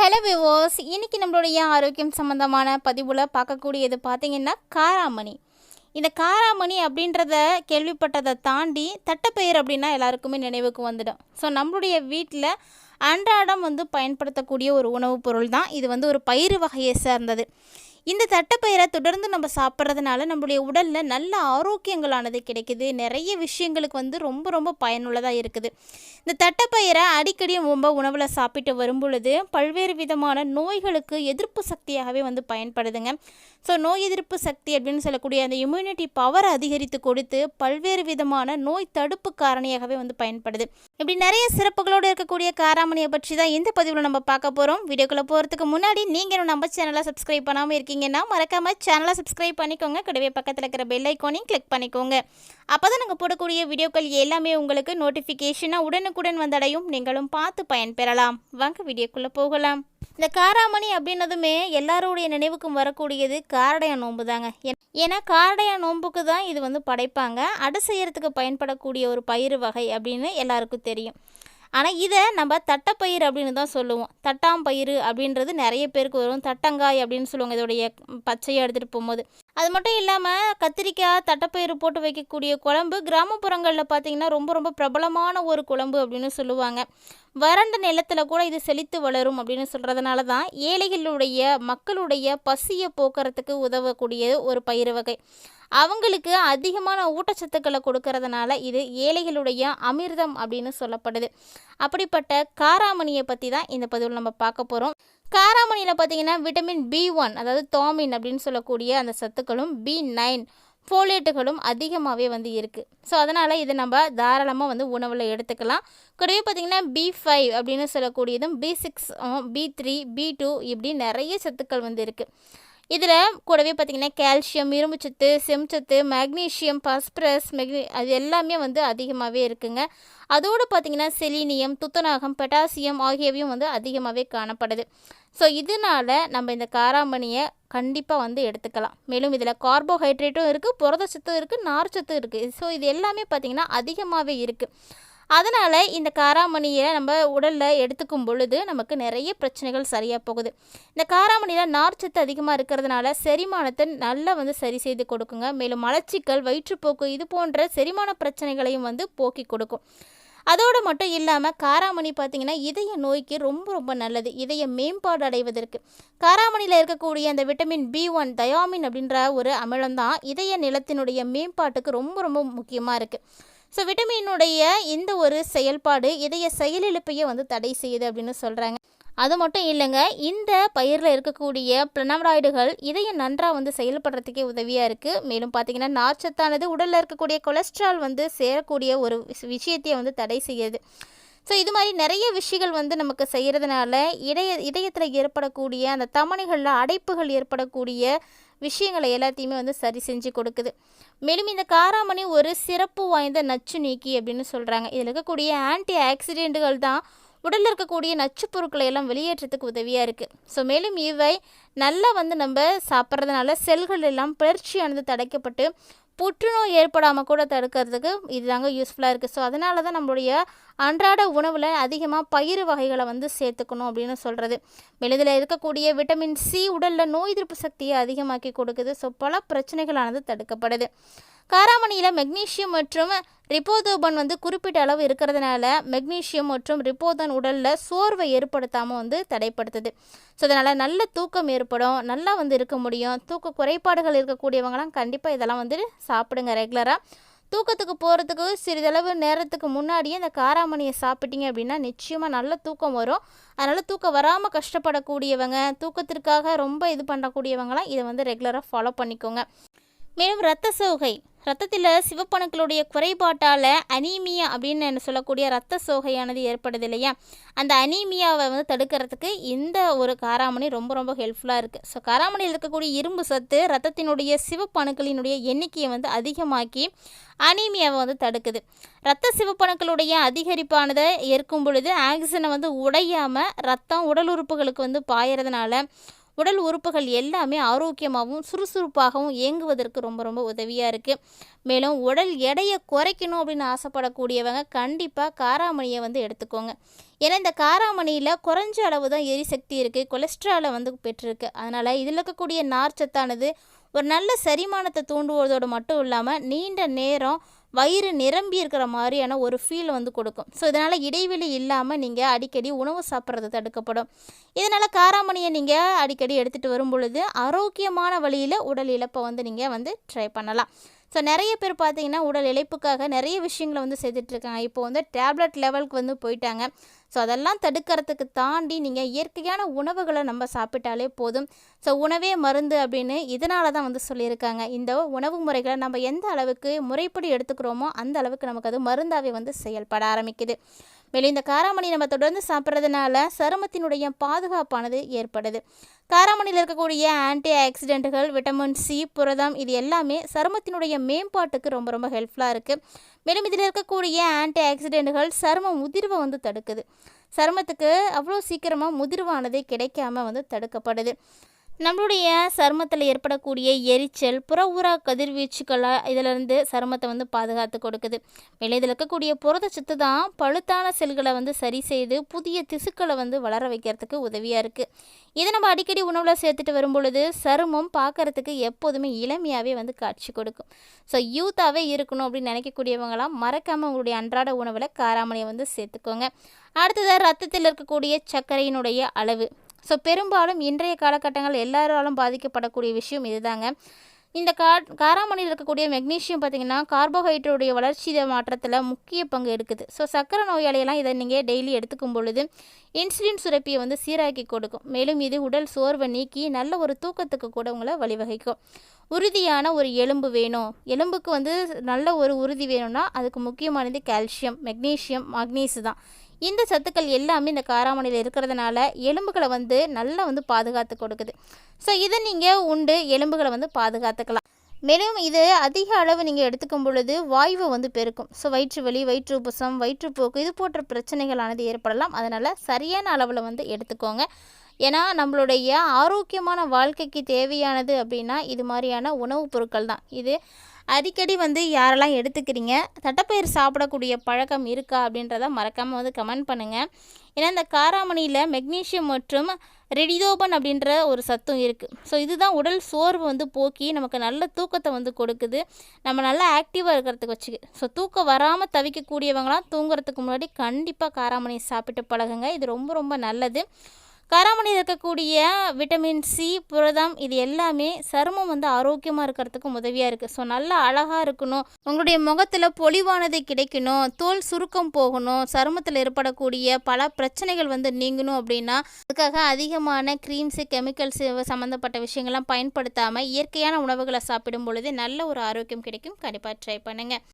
Hello விவோஸ் இன்னைக்கு நம்மளுடைய ஆரோக்கியம் சம்மந்தமான பதிவில் பார்க்கக்கூடியது பார்த்தீங்கன்னா காராமணி. இந்த காராமணி அப்படின்றத கேள்விப்பட்டதை தாண்டி தட்டைப்பயிர் அப்படின்னா எல்லாருக்குமே நினைவுக்கு வந்துடும். ஸோ நம்மளுடைய வீட்டில் அன்றாடம் வந்து பயன்படுத்தக்கூடிய ஒரு உணவுப் பொருள் தான். இது வந்து ஒரு பயிர் வகையை சேர்ந்தது. இந்த தட்டைப்பயிரை தொடர்ந்து நம்ம சாப்பிட்றதுனால நம்மளுடைய உடலில் நல்ல ஆரோக்கியங்களானது கிடைக்குது. நிறைய விஷயங்களுக்கு வந்து ரொம்ப ரொம்ப பயனுள்ளதாக இருக்குது. இந்த தட்டைப்பயிரை அடிக்கடி ரொம்ப உணவில் சாப்பிட்டு வரும்பொழுது பல்வேறு விதமான நோய்களுக்கு எதிர்ப்பு சக்தியாகவே வந்து பயன்படுதுங்க. ஸோ நோய் எதிர்ப்பு சக்தி அப்படின்னு சொல்லக்கூடிய அந்த இம்யூனிட்டி பவரை அதிகரித்து கொடுத்து பல்வேறு விதமான நோய் தடுப்பு காரணியாகவே வந்து பயன்படுது. இப்படி நிறைய சிறப்புகளோடு இருக்கக்கூடிய காராமணியை பற்றி தான் இந்த பதிவில் நம்ம பார்க்க போகிறோம் வீடியோக்குள்ளே போகிறதுக்கு முன்னாடி நீங்கள் நம்ம சேனலை சப்ஸ்கிரைப் பண்ணாமல் இருக்கீங்கன்னா மறக்காமல் சேனலை சப்ஸ்கிரைப் பண்ணிக்கோங்க. கூடவே பக்கத்தில் இருக்கிற பெல் ஐக்கோனையும் கிளிக் பண்ணிக்கோங்க. அப்போ தான் நாங்கள் போடக்கூடிய வீடியோக்கள் எல்லாமே உங்களுக்கு நோட்டிஃபிகேஷனாக உடனுக்குடன் வந்தடையும். நீங்களும் பார்த்து பயன்பெறலாம். வாங்க வீடியோக்குள்ளே போகலாம். இந்த காராமணி அப்படின்னதுமே எல்லாருடைய நினைவுக்கும் வரக்கூடியது காரடைய நோன்பு தாங்க ஏன்- ஏன்னா காரடைய நோன்புக்கு தான் இது வந்து படைப்பாங்க. அடை செய்யறதுக்கு பயன்படக்கூடிய ஒரு பயிறு வகை அப்படின்னு எல்லாருக்கும் தெரியும். ஆனால் இதை நம்ம தட்டப்பயிர் அப்படின்னு தான் சொல்லுவோம். தட்டாம்பயிறு அப்படின்றது நிறைய பேருக்கு வரும். தட்டங்காய் அப்படின்னு சொல்லுவாங்க. இதோடைய பச்சையை எடுத்துகிட்டு போகும்போது. அது மட்டும் இல்லாமல் கத்திரிக்காய் தட்டப்பயிறு போட்டு வைக்கக்கூடிய குழம்பு கிராமப்புறங்களில் பார்த்தீங்கன்னா ரொம்ப ரொம்ப பிரபலமான ஒரு குழம்பு அப்படின்னு சொல்லுவாங்க. வறண்ட நிலத்தில் கூட இது செழித்து வளரும் அப்படின்னு சொல்கிறதுனால தான் ஏழைகளுடைய மக்களுடைய பசியை போக்குறதுக்கு உதவக்கூடிய ஒரு பயிர் வகை. அவங்களுக்கு அதிகமான ஊட்டச்சத்துக்களை கொடுக்கறதுனால இது ஏழைகளுடைய அமிர்தம் அப்படின்னு சொல்லப்படுது. அப்படிப்பட்ட காராமணியை பற்றி தான் இந்த பதிவில் நம்ம பார்க்க போகிறோம் காராமணியில் பார்த்தீங்கன்னா விட்டமின் பி ஒன் அதாவது தோமின் அப்படின்னு சொல்லக்கூடிய அந்த சத்துக்களும் பி நைன் ஃபோலேட்டுகளும் அதிகமாகவே வந்து இருக்குது ஸோ அதனால் இது நம்ம தாராளமாக வந்து உணவில் எடுத்துக்கலாம். கூடவே பார்த்திங்கன்னா பி ஃபைவ் அப்படின்னு சொல்லக்கூடியதும் B six B three B two இப்படி நிறைய சத்துக்கள் வந்து இருக்குது இதில் கூடவே பார்த்திங்கன்னா கால்சியம் இரும்புச்சத்து செம்சத்து மேக்னீஷியம் பஸ்பரஸ் மெக்னி அது எல்லாமே வந்து அதிகமாகவே இருக்குங்க. அதோடு பார்த்திங்கன்னா செலீனியம் துத்தநாகம் பொட்டாசியம் ஆகியவையும் வந்து அதிகமாகவே காணப்படுது. ஸோ இதனால் நம்ம இந்த காராமணியை கண்டிப்பாக வந்து எடுத்துக்கலாம். மேலும் இதில் கார்போஹைட்ரேட்டும் இருக்குது புரதச்சத்தும் இருக்குது நார்ச்சத்தும் இருக்குது ஸோ இது எல்லாமே பார்த்திங்கன்னா அதிகமாகவே இருக்குது அதனால் இந்த காராமணியை நம்ம உடலில் எடுத்துக்கும் பொழுது நமக்கு நிறைய பிரச்சனைகள் சரியாக போகுது. இந்த காராமணியில் நார்ச்சத்து அதிகமாக இருக்கிறதுனால செரிமானத்தை நல்லா வந்து சரி செய்து கொடுக்குங்க. மேலும் மலச்சிக்கல் வயிற்றுப்போக்கு இது போன்ற செரிமான பிரச்சனைகளையும் வந்து போக்கி கொடுக்கும். அதோடு மட்டும் இல்லாமல் காராமணி பார்த்திங்கன்னா இதய நோய்க்கு ரொம்ப ரொம்ப நல்லது. இதய மேம்பாடு அடைவதற்கு. காராமணியில் இருக்கக்கூடிய அந்த விட்டமின் பி ஒன் தயாமின் அப்படின்ற ஒரு அமிலம் தான் இதய நிலத்தினுடைய மேம்பாட்டுக்கு ரொம்ப ரொம்ப முக்கியமாக இருக்குது ஸோ விட்டமினுடைய இந்த ஒரு செயல்பாடு இதய செயலிழப்பையே வந்து தடை செய்யுது அப்படின்னு சொல்கிறாங்க அது மட்டும் இல்லைங்க இந்த பயிரில் இருக்கக்கூடிய பிளனவராய்டுகள் இதயம் நன்றாக வந்து செயல்படுறதுக்கே உதவியாக இருக்குது மேலும் பார்த்தீங்கன்னா நார்ச்சத்தானது உடலில் இருக்கக்கூடிய கொலஸ்ட்ரால் வந்து சேரக்கூடிய ஒரு விஷயத்தையே வந்து தடை செய்யுது. ஸோ இது மாதிரி நிறைய விஷயங்கள் வந்து நமக்கு செய்கிறதுனால இதய இதயத்தில் ஏற்படக்கூடிய அந்த தமணிகளில் அடைப்புகள் ஏற்படக்கூடிய விஷயங்களை எல்லாத்தையுமே வந்து சரி செஞ்சு கொடுக்குது. மேலும் இந்த காராமணி ஒரு சிறப்பு வாய்ந்த நச்சு நீக்கி அப்படின்னு சொல்கிறாங்க இதில் இருக்கக்கூடிய ஆன்டி ஆக்சிடென்ட்டுகள் தான் உடலில் இருக்கக்கூடிய நச்சுப் பொருட்களை எல்லாம் வெளியேற்றத்துக்கு உதவியாக இருக்குது ஸோ மேலும் இவை நல்லா வந்து நம்ம சாப்பிட்றதுனால செல்கள் எல்லாம் பிளர்ச்சியானது தடைக்கப்பட்டு புற்றுநோய் ஏற்படாமல் கூட தடுக்கிறதுக்கு இதுதாங்க யூஸ்ஃபுல்லாக இருக்குது ஸோ அதனால தான் நம்மளுடைய அன்றாட உணவில் அதிகமாக பயிறு வகைகளை வந்து சேர்த்துக்கணும் அப்படின்னு சொல்கிறது மெலிதில் இருக்கக்கூடிய விட்டமின் சி உடலில் நோய் எதிர்ப்பு சக்தியை அதிகமாக்கி கொடுக்குது. ஸோ பல பிரச்சனைகளானது தடுக்கப்படுது. காராமணியில் மெக்னீஷியம் மற்றும் ரிப்போதோபன் வந்து குறிப்பிட்ட அளவு இருக்கிறதுனால மெக்னீஷியம் மற்றும் ரிப்போதன் உடலில் சோர்வை ஏற்படுத்தாமல் வந்து தடைப்படுத்துது. ஸோ அதனால் நல்ல தூக்கம் ஏற்படும் நல்லா வந்து இருக்க முடியும். தூக்க குறைபாடுகள் இருக்கக்கூடியவங்களாம் கண்டிப்பாக இதெல்லாம் வந்து சாப்பிடுங்க ரெகுலராக தூக்கத்துக்கு போகிறதுக்கு சிறிதளவு நேரத்துக்கு முன்னாடியே இந்த காராமணியை சாப்பிட்டீங்க அப்படின்னா நிச்சயமாக நல்ல தூக்கம் வரும். அதனால் தூக்கம் வராமல் கஷ்டப்படக்கூடியவங்க தூக்கத்திற்காக ரொம்ப இது பண்ணக்கூடியவங்களாம் இதை வந்து ரெகுலராக ஃபாலோ பண்ணிக்கோங்க. மேலும் இரத்த சோகை. ரத்தத்தில் சிவப்பணுக்களுடைய குறைபாட்டால் அனீமியா அப்படின்னு என்ன சொல்லக்கூடிய ரத்த சோகையானது ஏற்படுது இல்லையா? அந்த அனீமியாவை வந்து தடுக்கிறதுக்கு இந்த ஒரு காராமணி ரொம்ப ரொம்ப ஹெல்ப்ஃபுல்லாக இருக்குது ஸோ காராமணியில் இருக்கக்கூடிய இரும்பு சத்து ரத்தத்தினுடைய சிவப்பணுக்களினுடைய எண்ணிக்கையை வந்து அதிகமாக்கி அனீமியாவை வந்து தடுக்குது. ரத்த சிவப்பணுக்களுடைய அதிகரிப்பானதை ஏற்கும் பொழுது ஆக்சிஜனை வந்து உடையாமல் ரத்தம் உடல் உறுப்புகளுக்கு வந்து பாயறதுனால உடல் உறுப்புகள் எல்லாமே ஆரோக்கியமாகவும் சுறுசுறுப்பாகவும் இயங்குவதற்கு ரொம்ப ரொம்ப உதவியாக இருக்குது மேலும் உடல் எடையை குறைக்கணும் அப்படின்னு ஆசைப்படக்கூடியவங்க கண்டிப்பாக காராமணியை வந்து எடுத்துக்கோங்க. ஏன்னா இந்த காராமணியில் குறைஞ்ச அளவு தான் எரிசக்தி இருக்குது கொலஸ்ட்ராலை வந்து பெற்றிருக்கு. அதனால் இதில் இருக்கக்கூடிய நார்ச்சத்தானது ஒரு நல்ல செரிமானத்தை தூண்டுவதோடு மட்டும் இல்லாமல் நீண்ட நேரம் வயிறு நிரம்பி இருக்கிற மாதிரியான ஒரு ஃபீல் வந்து கொடுக்கும். ஸோ இதனால் இடைவெளி இல்லாமல் நீங்கள் அடிக்கடி உணவு சாப்பிட்றது தடுக்கப்படும். இதனால் காராமணியை நீங்கள் அடிக்கடி எடுத்துகிட்டு வரும் பொழுது ஆரோக்கியமான வழியில் உடல் இழப்பை வந்து நீங்கள் வந்து ட்ரை பண்ணலாம். ஸோ நிறைய பேர் பார்த்தீங்கன்னா உடல் இழைப்புக்காக நிறைய விஷயங்களை வந்து செய்துட்ருக்காங்க இப்போ வந்து டேப்லெட் லெவலுக்கு வந்து போயிட்டாங்க. ஸோ அதெல்லாம் தடுக்கிறதுக்கு தாண்டி நீங்கள் இயற்கையான உணவுகளை நம்ம சாப்பிட்டாலே போதும். ஸோ உணவே மருந்து அப்படின்னு இதனால தான் வந்து சொல்லியிருக்காங்க. இந்த உணவு முறைகளை நம்ம எந்த அளவுக்கு முறைப்படி எடுத்துக்கிறோமோ அந்த அளவுக்கு நமக்கு அது மருந்தாகவே வந்து செயல்பட ஆரம்பிக்குது. மேலும் இந்த காராமணி நம்ம தொடர்ந்து சாப்பிட்றதுனால சருமத்தினுடைய பாதுகாப்பானது ஏற்படுது. காராமணியில் இருக்கக்கூடிய ஆன்டி ஆக்சிடென்ட்டுகள் விட்டமின் சி புரதம் இது எல்லாமே சருமத்தினுடைய மேம்பாட்டுக்கு ரொம்ப ரொம்ப ஹெல்ப்ஃபுல்லாக இருக்குது மேலும் இதில் இருக்கக்கூடிய ஆன்டி ஆக்சிடென்ட்டுகள் சரும முதிர்வை வந்து தடுக்குது. சருமத்துக்கு அவ்வளோ சீக்கிரமாக முதிர்வானது கிடைக்காம வந்து தடுக்கப்படுது. நம்மளுடைய சருமத்தில் ஏற்படக்கூடிய எரிச்சல் புற ஊரா கதிர்வீச்சுக்களை இதிலிருந்து சருமத்தை வந்து பாதுகாத்து கொடுக்குது. மேலே இதில் இருக்கக்கூடிய புரதச்சத்து தான் பழுத்தான செல்களை வந்து சரி செய்து புதிய திசுக்களை வந்து வளர வைக்கிறதுக்கு உதவியாக இருக்குது இதை நம்ம அடிக்கடி உணவில் சேர்த்துட்டு வரும் பொழுது சருமம் பார்க்குறதுக்கு எப்போதுமே இளமையாகவே வந்து காட்சி கொடுக்கும். ஸோ யூத்தாகவே இருக்கணும் அப்படின்னு நினைக்கக்கூடியவங்களாம் மறக்காமல் உங்களுடைய அன்றாட உணவில் காராமணியை வந்து சேர்த்துக்கோங்க. அடுத்ததாக ரத்தத்தில் இருக்கக்கூடிய சர்க்கரையினுடைய அளவு. ஸோ பெரும்பாலும் இன்றைய காலகட்டங்கள் எல்லாராலும் பாதிக்கப்படக்கூடிய விஷயம் இதுதாங்க. இந்த கா காராமணியில் இருக்கக்கூடிய மெக்னீஷியம் பார்த்திங்கன்னா கார்போஹைட்ரேட்டுடைய வளர்ச்சி மாற்றத்தில் முக்கிய பங்கு எடுக்குது. ஸோ சக்கரை நோயாளியெல்லாம் இதை நீங்கள் டெய்லி எடுத்துக்கும் பொழுது இன்சுலின் சுரப்பியை வந்து சீராக்கி கொடுக்கும். மேலும் இது உடல் சோர்வை நீக்கி நல்ல ஒரு தூக்கத்துக்கு கூட உங்களை வழிவகைக்கும். உறுதியான ஒரு எலும்பு வேணும். எலும்புக்கு வந்து நல்ல ஒரு உறுதி வேணும்னா அதுக்கு முக்கியமானது கால்சியம் மெக்னீஷியம் மக்னீஸு தான். இந்த சத்துக்கள் எல்லாமே இந்த காராமணியில் இருக்கிறதுனால எலும்புகளை வந்து நல்லா வந்து பாதுகாத்து கொடுக்குது. ஸோ இதை நீங்கள் உண்டு எலும்புகளை வந்து பாதுகாத்துக்கலாம். மேலும் இது அதிக அளவு நீங்கள் எடுத்துக்கும் பொழுது வாய்வை வந்து பெருக்கும். ஸோ வயிற்று வலி வயிற்று உபசம் வயிற்றுப்போக்கு இது போன்ற பிரச்சனைகளானது ஏற்படலாம். அதனால் சரியான அளவில் வந்து எடுத்துக்கோங்க. ஏன்னா நம்மளுடைய ஆரோக்கியமான வாழ்க்கைக்கு தேவையானது அப்படின்னா இது மாதிரியான உணவுப் பொருட்கள் தான். இது அடிக்கடி வந்து யாரெல்லாம் எடுத்துக்கிறீங்க? தட்டப்பயிர் சாப்பிடக்கூடிய பழக்கம் இருக்கா? அப்படின்றத மறக்காமல் வந்து கமெண்ட் பண்ணுங்கள் ஏன்னா இந்த காராமணியில் மெக்னீஷியம் மற்றும் ரெடிதோபன் அப்படின்ற ஒரு சத்தும் இருக்குது ஸோ இதுதான் உடல் சோர்வு வந்து போக்கி நமக்கு நல்ல தூக்கத்தை வந்து கொடுக்குது. நம்ம நல்லா ஆக்டிவாக இருக்கிறதுக்கு வச்சுக்கு. ஸோ தூக்கம் வராமல் தவிக்கக்கூடியவங்களாம் தூங்குறதுக்கு முன்னாடி கண்டிப்பாக காராமணி சாப்பிட்டு பழகுங்க. இது ரொம்ப ரொம்ப நல்லது. காராமணியில் இருக்கக்கூடிய விட்டமின் சி புரதம் இது எல்லாமே சருமம் வந்து ஆரோக்கியமாக இருக்கிறதுக்கு உதவியாக இருக்குது ஸோ நல்லா அழகாக இருக்கணும். உங்களுடைய முகத்தில் பொலிவானது கிடைக்கணும். தோல் சுருக்கம் போகணும். சருமத்தில் ஏற்படக்கூடிய பல பிரச்சனைகள் வந்து நீங்கணும் அப்படின்னா அதுக்காக அதிகமான க்ரீம்ஸு கெமிக்கல்ஸு சம்மந்தப்பட்ட விஷயங்கள்லாம் பயன்படுத்தாமல் இயற்கையான உணவுகளை சாப்பிடும் பொழுது நல்ல ஒரு ஆரோக்கியம் கிடைக்கும். கண்டிப்பாக ட்ரை பண்ணுங்கள்